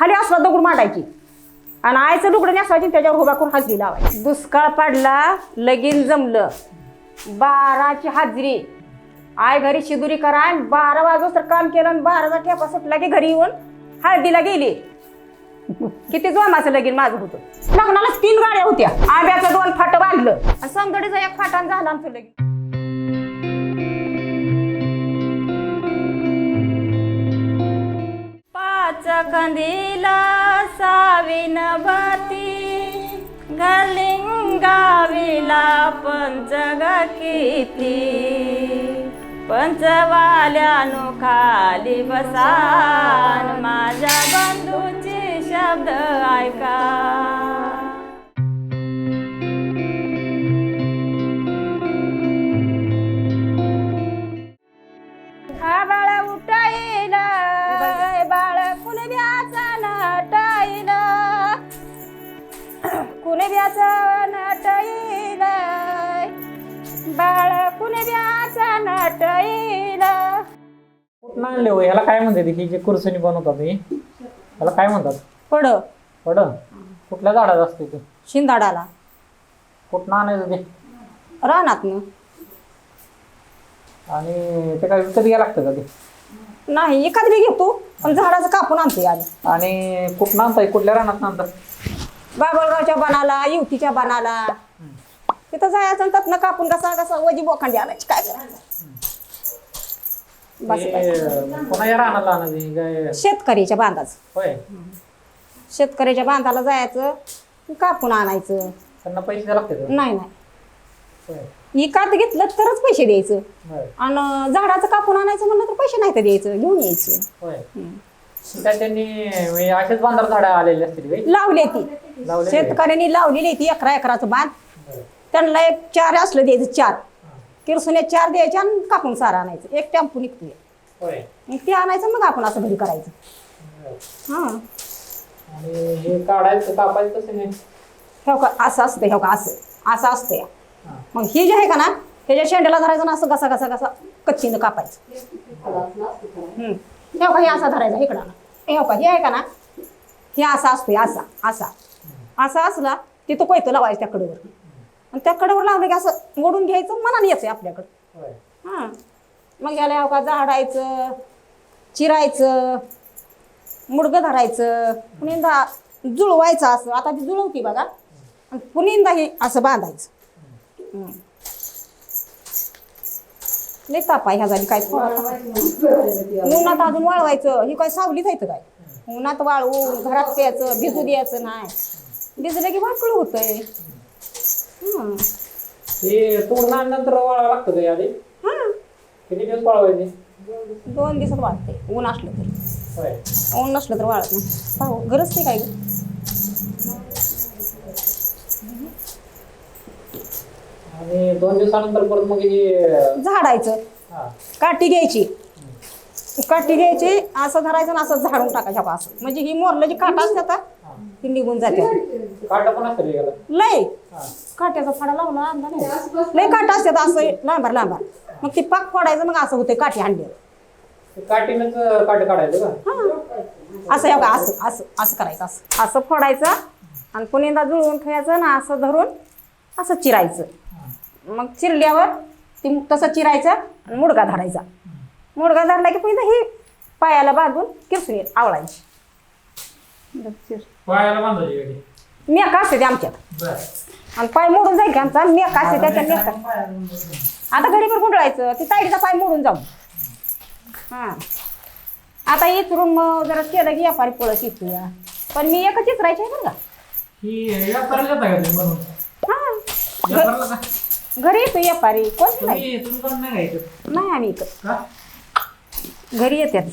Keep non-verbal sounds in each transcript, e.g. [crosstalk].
खाली असला दगड मांडायची. आणि आईचं लुगडं नेसवायची त्याच्यावर उभा करून हजरी लावायची. दुष्काळ पडला लगीन जमलं. बाराची हाजरी. आय घरी शिदुरी करा आणि बारा वाजूस तर काम केलं आणि बाराचा ठेपा सुटला की घरी येऊन हळदीला गेली. किती जोमाचं लगीन माझं होतं. लग्नाला तीन गाड्या होत्या. आब्याचं दोन फाट बांधलं. आणि एक फाटान झालं आमचं लगीन. पाच कंदीला साविन भाती गलिंगाविला पंचग किती पंचवाल्यानु खाली बसान माझ्या बंधूचे शब्द ऐका. आणले हो याला काय म्हणतात ही? जे कुरसनी बनवतात हे? याला काय म्हणतात? पड पड कुठल्या झाडात असते ते? शिंदाडाला. कुठं आणायचं ते? रानात आणि ते काय विकत घ्यायला लागतं का ते? नाही एखाद बी घेतो पण झाडाचं कापून आणते आधी आणि कुठं आणताय? कुठल्या रानात आणतात बाबळगावच्या बनाला युवतीच्या बनाला. तिथं जायचं त्यातनं कापून कसा कसा वजी बोखांडी आणायची काय करायचं? बस ते पुन्हा या रानाला आणायचं काय? शेतकऱ्याच्या बांधाचं. होय. शेतकऱ्याच्या बांधाला जायचं कापून आणायचं. त्यांना पैसे नाही नाही. होय. विकत घेतलं तरच पैसे द्यायचं. होय. आणि झाडाचं कापून आणायचं म्हणलं तर पैसे नाही तर द्यायचं घेऊन यायचं. होय. हम्म. काय त्यांनी म्हणजे असेच बांधार झाडं आलेले असतील काही लावले ती. लावलेले? शेतकऱ्यांनी लावलेली ती अकरा एकराचं बांध. त्यांना एक चार असलं द्यायचं चार. किरसुने चार द्यायचे आणि कापून सारा आणायचं. एक टेम्पो निघतोय. होय. मग ते आणायचं मग आपण असं घरी करायचं. हां. आणि हे काढायचं कापायचं कसं नाही हो का असं असतं हो का असं. असं असतं या. हा. मग हे जे आहे का ना ह्याच्या शेंड्याला धरायचं ना असं घसा घसा घसा कच्चीनं कापायचं. हम्म. हे हो का हे असा धरायचा इकडं. हे हो का हे आहे का ना हे असा असतोय असा असा. असा असला तिथं कोयतं लावायचं त्या कडेवर. आणि त्या कडेवर लावलं की असं मोडून घ्यायचं मनाने यायचं आपल्याकडं. हां. मग याला का झाडायचं चिरायचं मुडगं धरायचं पुनिंदा जुळवायचं असं. आता ती जुळवती बघा. आणि पुनिंदा हे असं बांधायचं. हम्म. लई ताप आहे ह्या झाली काय उन्हात अजून वाळवायचं. ही काय सावलीत आहे काय? उन्हात वाळवून घरात प्यायचं भिजू द्यायचं नाही. भिजलं की वाकळं होतंय. हं. हे तोडून आणल्यानंतर वाळावं लागतं का आधी हां किती दिवस वाळवायचे? दोन दिवसात वाळते. ऊन असलं तर. होय. ऊन नसलं तर वाळत नाही. पाहू. गरज ते काय गं? आणि दोन दिवसानंतर परत मग हे झाडायचं. हा. काठी घ्यायची. काठी घ्यायची असं धरायचं आणि असं झाडून टाकायचं बा असं. म्हणजे ही मोरलं जी काटा असते आता. ती निघून जाते. काटा पण असतं याला. लय. हा. काट्याचा फाडा लावला आणला नाही लय काटा असते असं. लांबार लांबार. मग ती पाक फोडायचं मग असं होते काठी हांडली ते काठीनंच काट काढायचं का? हा. असं हे बघा असं असं असं करायचं असं. असं फोडायचं आणि पुन्हा जुळवून ठेवायचं ना असं धरून असं चिरायचं. मग चिरल्यावर ती तसं चिरायचं आणि मुडगा धरायचा. मुडगा धरला की पुन्हा ही पायाला बांधून किरसून आवळायची. पायाला बांधायची गाडी. मेका असते ते आमच्यात. बर. आणि पाय मोडून जाईल की आमचा? मेका असते त्याच्या मेका. आता घडीभर गुंडळायचं ती ताईडीचा पाय मोडून जाऊ. हां. आता इथून मग जरा केलं की व्यापारी पळत इथूया पण मी एकच चित्रायची आहे बरं का? ही व्यापाराला जाता का तुम्ही म्हणून? हां. व्यापाराला का घरी येतो व्यापारी. कोण नाही तुम्ही तुम्ही कोण नाही घ्यायचं नाही आम्ही इथं. का? घरी येतात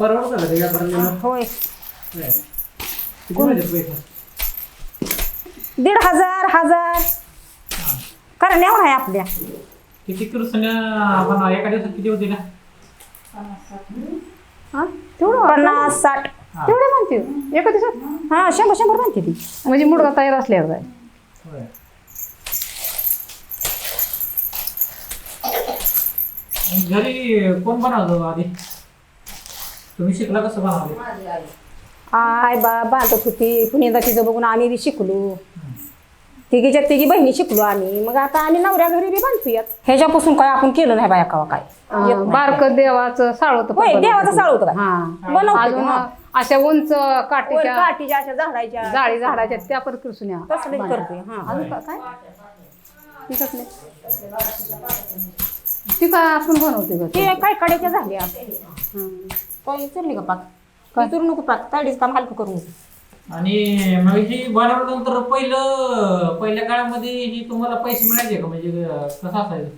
परवडतं का ते व्यापाराला होय. होय. दीड हजार हजार. करण्यावर आहे आपल्या. किती किरुसन्या आपण एका दिवसात किती होते का हा पन्नास साठ. तेवढे म्हणते. एका दिवसात? हा शंभर शंभर म्हणते ती. म्हणजे मुडगा तयार असल्यावर जाय घरी कोण बनवतो आधी? तुम्ही शिकला कसं बनवले? आय बा बांधत होती पुण्याला तिचं बघून आम्ही बी शिकलो. तिघीच्या तिघी बहिणी शिकलो आम्ही. मग आता आम्ही नवऱ्या घरी बी बांधतोयात ह्याच्यापासून काय आपण केलं नाही बाया कवा काय? येत नाही. बारक देवाचं साळवत होय देवाचं साळ होतं काय हा बनवतो अशा उंच वर काठीच्या काठीच्या अशा झाडायच्या जाळी झाडाच्या त्या पण तसलं करतोय हा. अजून का- काय? ती कसले ती काय आपण बनवते ग ते? काय कड्याच्या झाल्या? काय चलली का पाक करू नको पाक ताडीच काम हलकं करू आणि मग ही बनवल्यानंतर पहिलं पहिल्या काळामध्ये ही तुम्हाला पैसे मिळायचे का? म्हणजे अं, कसं असायचं?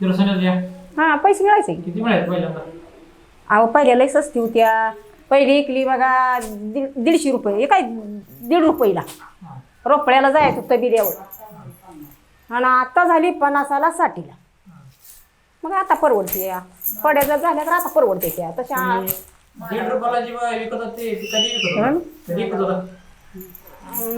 किरोसिनाच्या हा पैसे मिळायचे. किती मिळायचे पहिल्यांदा? अहो पहिल्या लई स्वस्ती होत्या. पहिली इकली बघा दीड दीडशे रुपये. हे काय दीड रुपयाला. हा. रोपड्याला जायचं तबिऱ्यावर आणि आता झाली पन्नासाला साठीला. मग आता परवडते या. पड्या जर झाल्या तर आता परवडते त्या. तशा दीड रुपयाला जी बा- विकत होते ते ती कधी विकत होता? कधी विकत होता?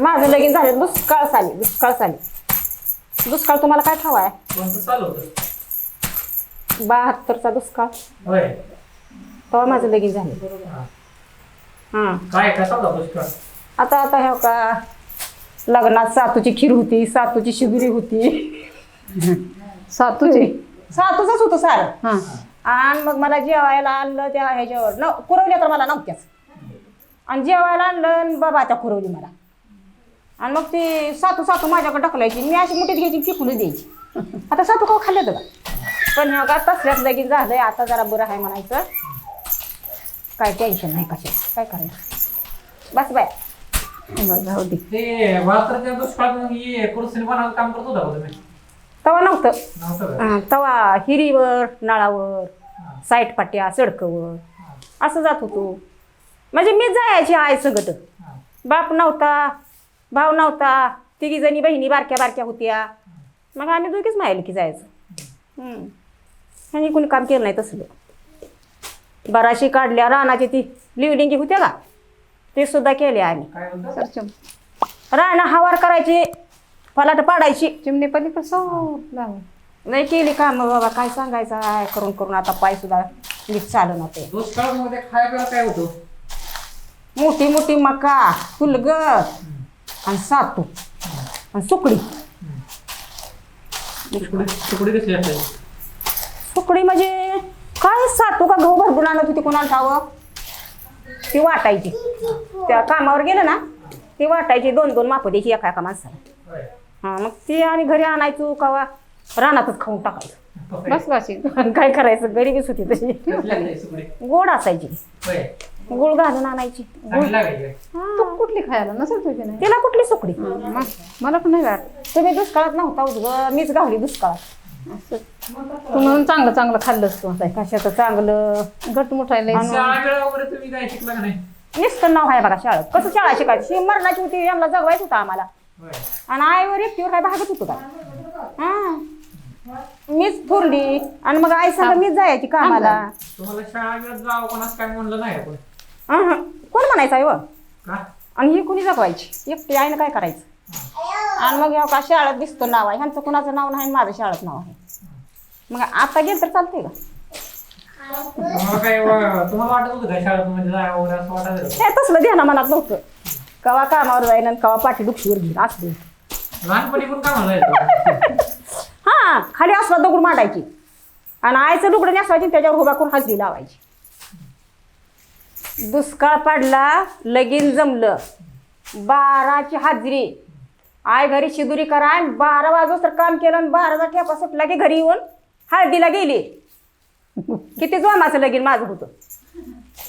माझं लगीन झालं दुष्काळ साली दुष्काळ साली दुष्काळ तुम्हाला काय ठावा आहे? कोणतं चालू होतं? बहात्तरचा दुष्काळ. होय. तेव्हा माझं लगीन झालं. हा. हां. काय कसा होता पुष्कळ आता आता हे का लग्नात सातूची खीर होती सातूची शिबिरी होती. [laughs] सातूची? सातूचंच होतं सारं. हा. आणि मग मला जेवायला आणलं त्या ह्याच्यावर. न कुरवल्या तर मला नव्हत्याच. आणि जेवायला आणलं आणि बाबा त्या कुरवली मला. आणि मग ती सातू सातू माझ्याकडे ढकलायची. मी अशी मुठीत घ्यायची फिकून द्यायची. [laughs] आता सातू का खाल्लं होतं का? पण ह्या का तसल्यात लगीन झालंय. आता जरा बरं आहे म्हणायचं. काय टेन्शन नाही कशाचं. काय करायचं? बस बाय. बरं, जाऊ दे. ते बहात्तरच्या दुष्काळात मग ही कुरसिनी बनवायचं काम करत होता का तुम्ही? तवा नव्हतं. नव्हतं का? अं, तवा हिरीवर नळावर. साईट पाट्या सडकवर असं जात होतो. म्हणजे मी जायची आय सगट हा. बाप नव्हता भाव नव्हता तिघी जणी बहिणी बारक्या बारक्या होत्या. मग आम्ही दोघीच माहिली की जायचं. हम्म. ह्यांनी कोणी काम केलं नाही तसलं. बराशी काढल्या रानाची ती लिवलिंगी होत्या का? ते सुद्धा केले आम्ही. रानं हवार करायची फलाट पाडायची. चिमणी पलीकडे सौ लाव नाही केली का? मग बाबा काय सांगायचं? आहे करून करून आता पाय सुद्धा नीट चालू ते दुष्काळामध्ये खाया प्यायला काय होतं? मोठी मोठी मका फुलग आणि सातू आणि सुकडी. असायची सुकडी म्हणजे काय सातू का गहू भरपूर आणत होती कोणाला ठावं? ती वाटायची. त्या कामावर गेलं ना ती वाटायची. दोन दोन माप द्यायची एका एका माणसाला. हां मग ती आम्ही घरी आणायचो कवा? रानातच खाऊन टाकायचो. बस बाशी [laughs] काय करायचं? गरीबीच होती तशी. [laughs] गोड असायची. गुळ घालून आणायची. हां. तू कुठली खायला? नसेल तुझी नाही. तिला कुठली सुकडी? मला पण नाही वाटत तुम्ही दुष्काळात नव्हता उद्ग मीच गावली दुष्काळात. तू म्हणून चांगलं चांगलं खाल्लंस तू. कशाचं चांगलं? घट मुठायला शाळा वेळा वगैरे तुम्ही काय शिकला का नाही? नुसतं नाव आहे बघा शाळेत. कसं शाळा शिकायची? मरणाची होती यांना जगवायचं होतं आम्हाला. आणि आईवर एकटीवर काय भागत होतो का? हा. मीच थोरली आणि मग आई सांगा मीच जायची कामाला. तुम्हाला शाळा वेळात जावं कोणाच काय म्हणलं नाही आपण. अहं. कोण म्हणायचं आई व? का? आणि ही कुणी जगवायची एकटी आईनं काय करायचं? आणि मग ह्या का शाळेत दिसतं नाव आहे. ह्यांचं कुणाचं नाव नाही आणि माझं शाळेत नाव आहे. मग आता गेलं तर चालतंय का? तुम्हाला काय वा- तुम्हाला वाटत होतं का शाळेत मध्ये जावं वगैरे असं वाटत होतं? तसलं ध्याना मनात नव्हतं. कवा कामावर जाईन आणि कवा पाठी दुखशीवर घेईन असलं लहानपणी पण जायचं हा खाली असला दगड मांडायची. आणि आईचं लुगडं नेसवायची आणि त्याच्यावर उभा करून हाजरी लावायची. दुष्काळ पडला लगीन जमलं. बाराची हाजरी. आय घरी शिदुरी करा आणि बारा वाजूस तर काम केलं आणि बाराचा ठेपा सुटला की घरी येऊन हळदीला गेली. किती जोमाचं लगीन माझं होतं.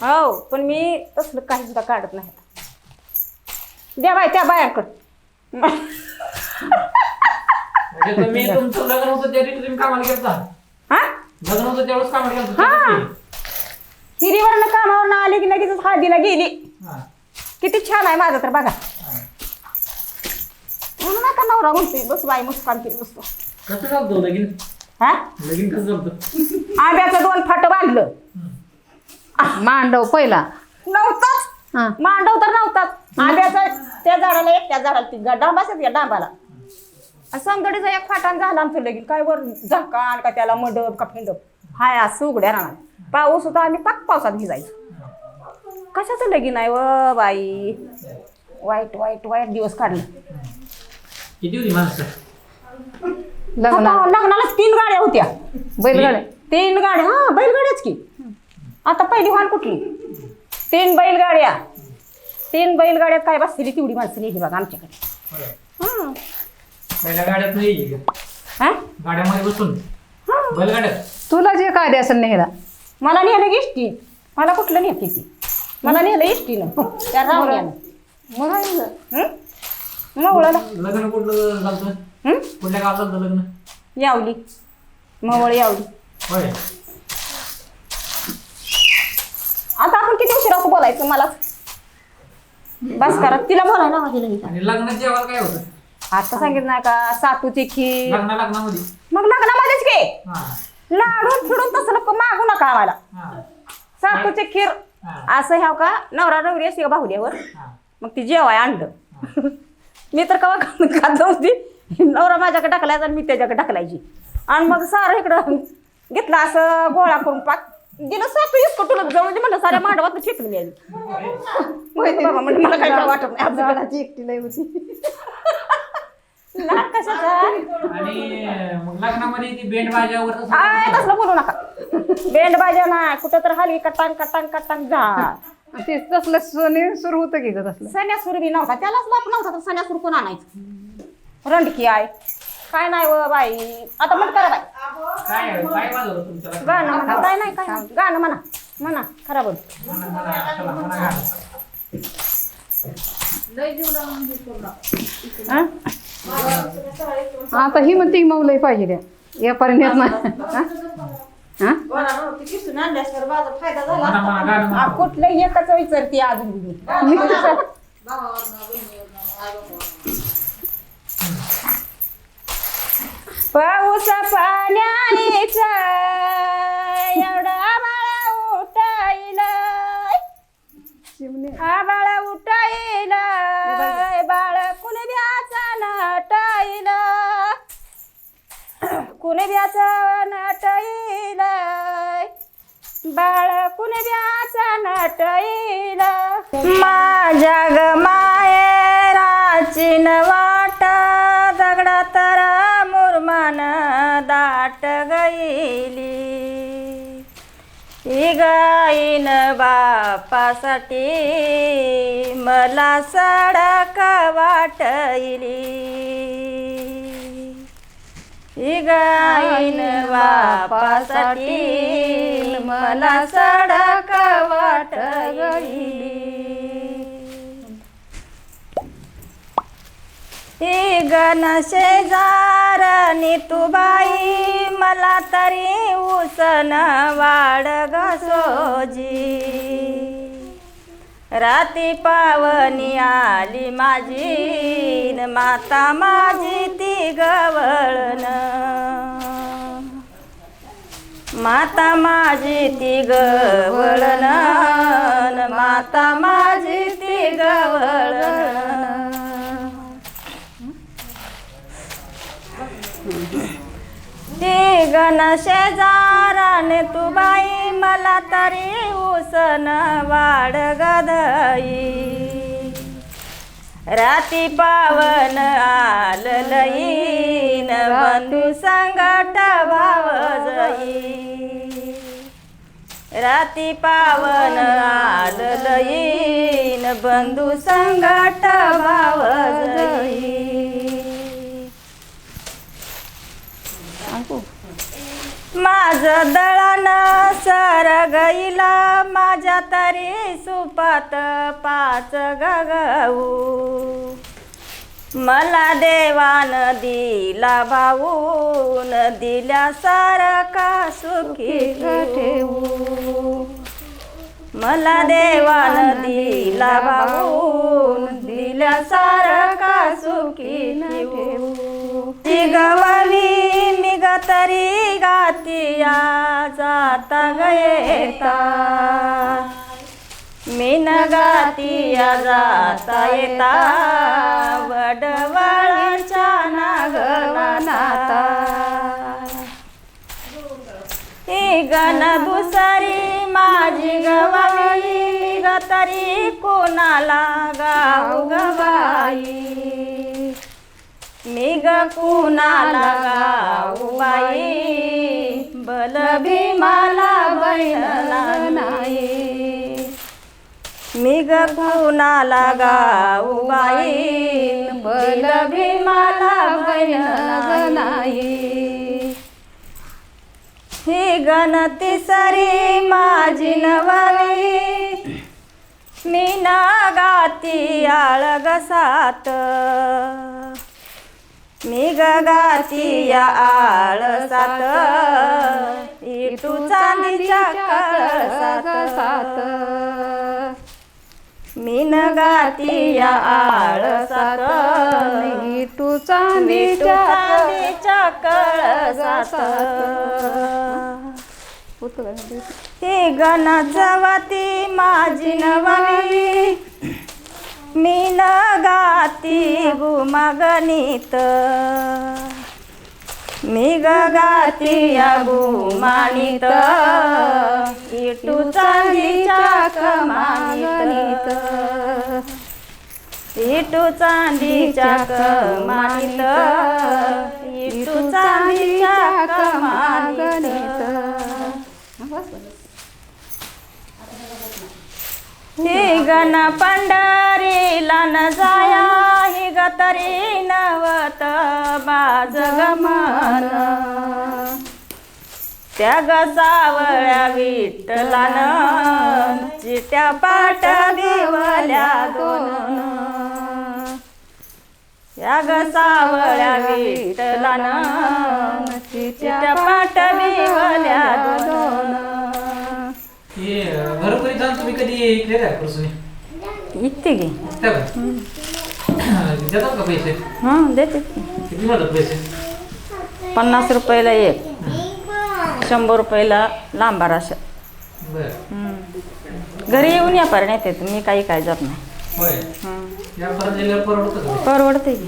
हो पण मी तसलं काही सुद्धा काढत नाही. द्या बाय त्या बायांकडं. म्हणजे तुम्ही तुमचं लग्न होतं त्या दिवशी तुम्ही कामाला गेलता. हा? लग्न होतं त्यावेळेस कामाला गेलता हा. त्या दिवशी? हिरीवरनं कामावरनं आली की लगेच हळदीला गेली. हा. किती छान आहे माझं तर बघा. हा. म्हणून आता नवरा म्हणतोय बस बाई मुस्कान केली बसतो. कसं चालतं लगीन? हा? लगीन कसं आंब्याचं दोन फाट बांधलं. मांडव पहिला. नव्हताच? हा. मांडव तर नव्हताच. आंब्याचं त्या झाडाला एक त्या झाडाला ती डांब असत या डांबाला. आणि समदडीचा एक फाटान झाला आमचं लगीन. काय वर झाकान का त्याला मंडप का फेंडप? हाय असं उघड्या राहणार पाऊस होता आम्ही पाक पावसात भिजायचो. कशाचं लगीन आहे व बाई? वाईट वाईट वाईट दिवस काढले. किती होती माणसं? लग्न. आता लग्नाला तीन गाड्या होत्या. बैलगाड्या. तीन गाड्या हा बैलगाड्याच की. आता पहिली वाहन कुठली? तीन बैलगाड्या. तीन बैलगाड्यात काय बसलेली तेवढी माणसं नेली बघा आमच्याकडे. हा. पहिल्या गाड्यात नाही हा? गाड्यामध्ये बसून. बैलगाड्यात. तुला जे कायदे असेल नेहला मला नेलं एसटी मला कुठलं नेते ती? मला नेलं एसटीनं त्या रावण्यानं मग आहे ना. हं? मवळाला लग्न कुठलं झालं हं? कुठल्या गावात झालं लग्न? यावली. मवळ यावली. होय. आता आपण किती उशीर असं बोलायचं मला? बस करा. तिला बोला ना माझी. आणि लग्नात जेवायला काय होतं? आता सांगितलं नाही का? सातूची खीर. लग्ना लग्नामध्ये. मग लग्नामध्येच घे हा. लाडून फिडून तसं नको मागू नका आम्हाला. हा. सातूची खीर. हा. असं ह्याव का? नवरा नवरी असते का बाहुल्यावर हा. मग ती जेवाय आणलं. मी तर कवा खात नव्हती. नवरा माझ्याकडे टाकलायचा आणि मी त्याच्याकडे टाकलायची. आणि मग सारं इकडं घेतलं असं गोळा करून पाक. दिलं सातू इसको तुला जवळ म्हणलं साऱ्या मांडवात आधी. माहिती बाबा म्हणजे मला काय वाटत नाही. झाडाची एकटी लई होती. लाड कशाचा? आणि मग लग्नामध्ये ती बेंड बाजावर आय तसलं बोलू नका. बेंड बाजा ना कुठं तर हलवी कटांग कटांग कटांग जा. ते तसलं सोने सुरू होतं की ग तसलं? सण्यासूर बी नव्हता त्यालाच लाप नव्हता तर सण्यासूर कोण आणायचं? रंडकी आहे काय नाही व बाई. आता मग करा बाई. काय काय वाजवलं तुमच्या लग्नात? गाणं म्हणा. काय नाही काय नाही. गाणं म्हणा. म्हणा खरा बोल. म्हणा, म्हणा, चला, म्हणा गाणं. हं? आता ही म्हणते मऊ लई पाहिजे द्या गाणं म्हणा. आ, कुठलंही एकच विचारते अजून मी. विचार- पाऊस पाण्याचा एवढा आबाळा उठाईल चिमणे. आबाळा कुणब्याचा नटाईल बाळ कुणब्याचा नटाईल माझ्या ग मायराची वाट दगडा तर मुरमान दाट गईली. ही गाईन बापासाठी मला सडक वाटली गाईन बापासाठी मला सडक वाट गई ही गणशे तू बाई मला तरी उसन वाड घसोजी. राती पावनी आली माझी न माता माझी ती गवळण. माता माझी ती गवळण माता माझी ती गवळण. ते गणशे तू बाई मला तरी सन वाड गदई. राती पावन आललईन बंधू संगट भाव जई राती पावन आललईन बंधू संगट भाव जई माझं दळण सर गईला माझ्या तरी सुपात पाच गगऊ मला देवान दिला भाऊन दिल्या सारखा सुखी ठेवू. मला देवान दिला भाऊन दिल्या सारखा सुखी ठेवू. ती गवली मी तरी गातिया जाता गयेता मी न गातिया जाता येता. वडवळाच्या नागवनाता ही गण दुसरी माझी गवाई ग तरी कोणाला गाव गवाई. मी ग कुणाला गाऊ बाई बल भीमाला बैलला नाही मी ग कुणाला गाऊ बाई बल भीमाला बैलला नाही ही गणती सरी माझी नवावी. मी ना गाती आळग सात. मी ग गाती या आळसात इटू चांदीच्या कळसात मी न गाती या आळसात तू विटू चांदीच्या चांदीच्या कळसात ही गण जवती माझी नवावी मी न गाती गुमगणित. मी ग गाती या गुमानित इटू चांदीच्या कमानित. इटू चांदीच्या कमानित. इटू चांदीच्या कमानित. ही गण पंढरीला न जाया ही गतरी नवत बाज गमन. त्या गसावळ्या विठ्ठलान चिट्या पाट दिवल्या दोन. या गसावळ्या विठ्ठलान चिट्या पाट दिवल्या दोन. घरोघरी जाऊन तुम्ही कधी इकडे काय प्रसंगी इथे घे. त्या का? [coughs] देतात का पैसे? हां देते. किती मिळतात पैसे? पन्नास रुपयाला एक. शंभर रुपयाला लांब असं बर. घरी येऊन या पर्यंत येते तुम्ही काही काय जात नाही. होय. हं. या परत गेल्यावर परवडतं का? परवडते की.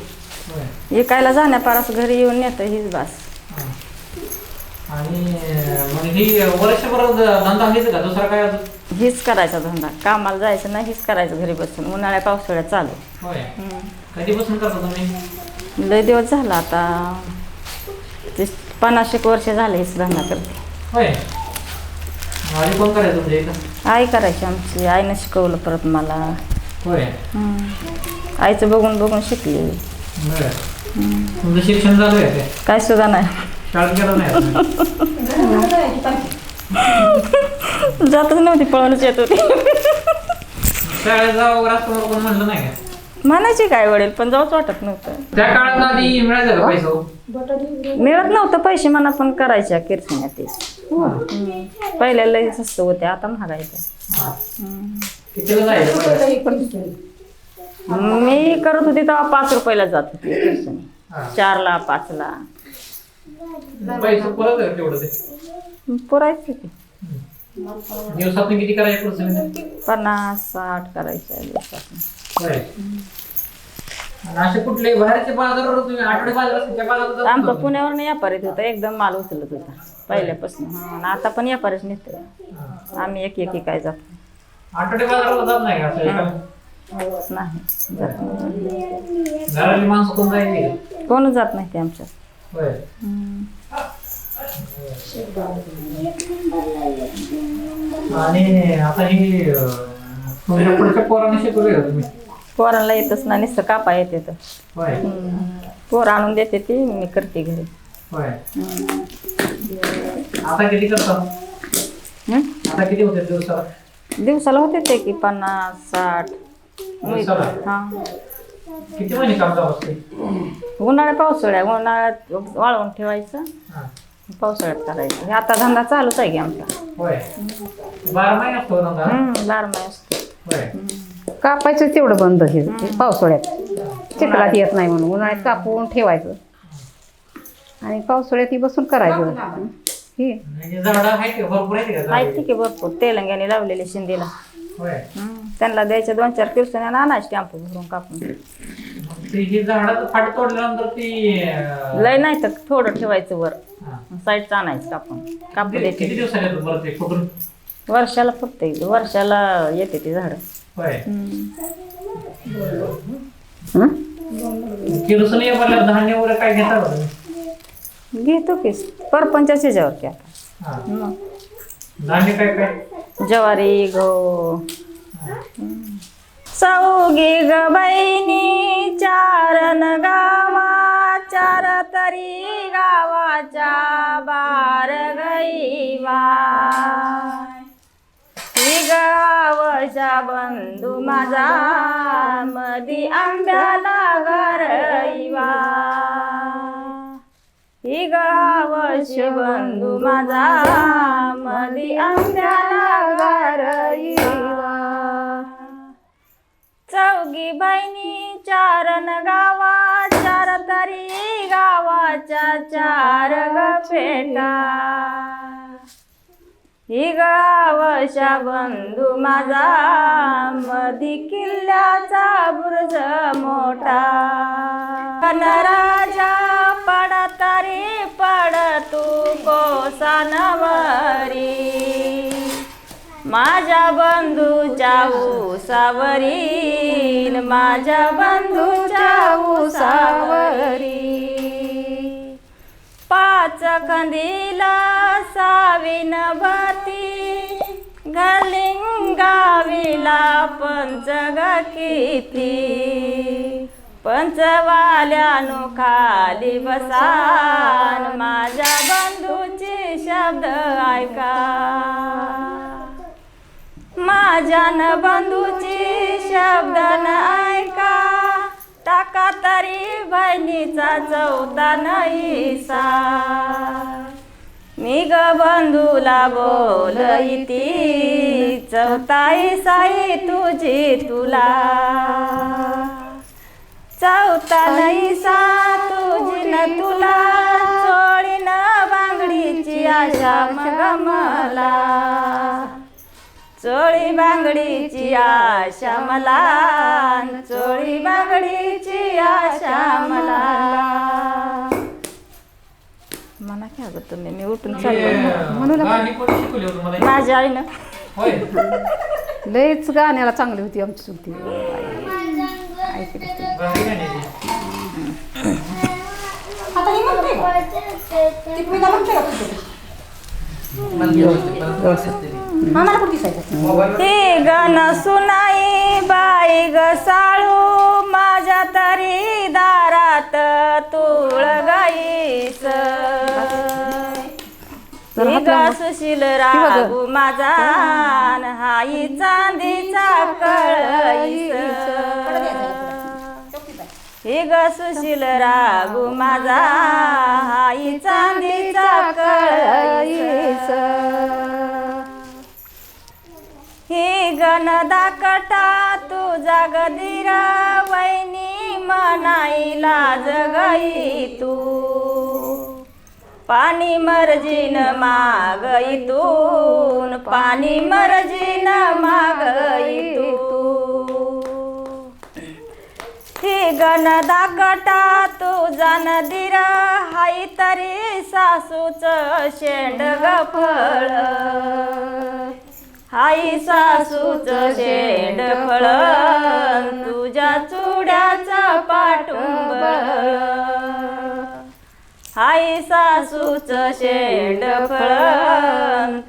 होय. विकायला जाण्यापारस घरी येऊन नेतं हीच बास. आणि मग ही वर्षभर धंदा घ्यायचा का? दुसरा काय अजून? हीच करायचा धंदा. कामाला जायचं नाही हीच करायचं घरी बसून. उन्हाळ्या पावसाळ्यात चालू. होय. कधीपासून करता तुम्ही? लय दिवस झाला आता. पन्नास एक वर्ष झाले हीच धंदा करते. होय. आधी कोण करायचं तुमच्या इथं? आई करायची आमची. आईनं शिकवलं परत मला. होय. आईचं बघून बघून शिकली. बर. तुमचं शिक्षण आहे काय सुद्धा नाही. शाळेत गेलं नाही अजून? जातच नव्हती पळूनच येत होती. शाळेत जावं वगैरे असं कोण म्हणलं नाही का? म्हणायची काय वडील पण जाऊच वाटत नव्हतं. त्या काळात आधी मिळायचं का पैसा? मिळत नव्हतं पैसे मला पण करायच्या कीर्तन्या ते. पहिल्या लई स्वस्त होते आता महागायच्या कितीला जायचं पहिलं? मी करत होती तेव्हा पाच रुपयाला जात होती. हा. चारला पाचला. पैसे परत आहे तेवढं ते. पुरायचं की. दिवसातून किती करायचे पन्नास साठ करायच्या दिवसात होय आणि असे कुठले बाहेरचे बाजार तुम्ही आठवडे बाजार असते त्या बाजारात जात आमचा व्यापारीत होता एकदम माल उचलत होता पहिल्यापासून. हा, आणि आता पण व्यापारीच हा. आम्ही एक एक काय जातो. आठवडे बाजाराला जात नाही का असं एका? नाही. जात नाही. घरातली माणसं कोण जायची? कोण जात नाही ते आमच्यात. आणि आता ही तुमच्या पुढच्या पोरांना शिकवले का तुम्ही? पोरांना येतच ना नुसतं कापा येते तर. होय. पोर आणून देते ती मी करते घरी. होय. आता किती? आता किती होते दिवसाला? दिवसाला होते ते की पन्नास साठ. दिवसाला? हा. किती महिने काम चालू असते? उन्हाळ्या पावसाळ्या उन्हाळ्यात वाळवून ठेवायचं. हा. पावसाळ्यात करायचं. हे आता धंदा चालूच आहे की आमचा. होय. बारा महिने असतो धंदा? हम्म, असतो. होय. कापायचं तेवढं बंद हे पावसाळ्यात. चिखलात येत नाही म्हणून. उन्हाळ्यात कापून ठेवायचं. आणि पावसाळ्यात ती बसून करायचं. हे. म्हणजे झाडं का? भरपूर आहे का? माहिती झाडं? की भरपूर. तेलंगाने लावलेले शिंदेला. होय. हम्म, त्यांना द्यायचे दोन चार दिवसाने आणायचे टॅम्पो भरून कापून. मग ती ही झाडं फाट तोडल्यानंतर ती अं, लय नाही तर थोडं ठेवायचं वर. हा. साईडचं आणायचं कापून. कापू किती किती द्यायचे दिवसाला येतो बरं ते कुठून वर्षाला फक्त वर्षाला येते ती झाडं. होय? किलोचं नाही म्हणल्यावर धान्य वगैरे काय घेता का तुम्ही घेतो की. परपंचाच्या ह्याच्यावर की आता. हा. मग. धान्य काय काय? ज्वारी गो चौघी ग बहिणी चारण गावा चार तरी गावाच्या बार गईवा ही गावच्या बंधू माझा मधी आंब्याला गा ही गावश बंधू माझा मधी आंब्याला घरईवा चौघी बहिणी चारण गावा चार तरी गावाच्या चार ग ही गावशा बंधू माझा. मधी किल्ल्याचा बुरज मोठा. राजा पड तरी पड तू कोसानवरी. माझ्या बंधूच्या उसावरील माझ्या बंधूच्या उसावरी. पाच खंदीला सावीन भाती घलिंगाविला पंचग किती पंचवाल्यानु खाली बसान माझ्या बंधूचे शब्द ऐका. माझ्या न बंधूची शब्द बहिणीचा चौथा नाहीसा. मी ग बंधूला बोलईती चौथाई साई तुझी तुला. चौथा नाहीसा तुझी न तुला चोळी न बांगडीची आशा मग मला. चोळी बांगडीची आशा मला. चोळी बांगडीची आशा मला. म्हणा की अगं तुम्ही मी उठून चाललो. गाणी कोणी शिकवली तुम्हाला माझ्या आईनं. होय. लयच गाण्याला चांगली होती आमची चुलती ऐकली गाणी हे गण सुनाई बाई ग साळू माझ्या तरी दारात तुळ गाईस. हे सुशील रागू माझा न हाई चांदीचा कळईस. हे ग सुशील रागू माझा हाई चांदीचा कळईस. ही गण तुझा गदिरा वैनी मनाईला जगई तू. पाणी मर्जीन मागईतून पाणी मर्जीन मागई तू हे गण दाकटा तुझा नदीर हाई तरी सासूच शेंड गफळ. आई सासूच शेंड फळ तुझ्या चुड्याचा पाठुंब आई सासूच शेंड फळ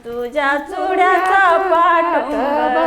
तुझ्या चुड्याचा पाठुंब